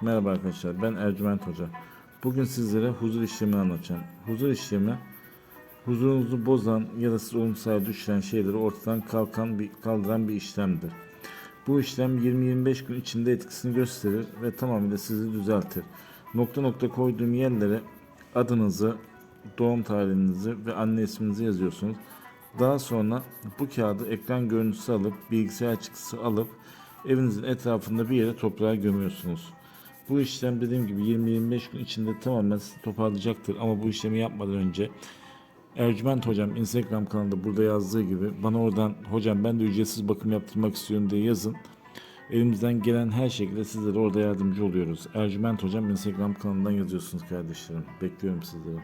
Merhaba arkadaşlar ben Ercüment Hoca. Bugün sizlere huzur işlemi anlatacağım. Huzur işlemi huzurunuzu bozan ya da siz olumsuz düşüren şeyleri ortadan kalkan bir, kaldıran bir işlemdir. Bu işlem 20-25 gün içinde etkisini gösterir ve tamamıyla sizi düzeltir. Nokta nokta koyduğum yerlere adınızı, doğum tarihinizi ve anne isminizi yazıyorsunuz. Daha sonra bu kağıdı ekran görüntüsü alıp bilgisayar çıktısı alıp evinizin etrafında bir yere toprağa gömüyorsunuz. Bu işlem dediğim gibi 20-25 gün içinde tamamen toparlayacaktır. Ama bu işlemi yapmadan önce Ercüment Hocam Instagram kanalında burada yazdığı gibi bana oradan hocam ben de ücretsiz bakım yaptırmak istiyorum diye yazın. Elimizden gelen her şekilde sizlere orada yardımcı oluyoruz. Ercüment Hocam Instagram kanalından yazıyorsunuz kardeşlerim. Bekliyorum sizleri.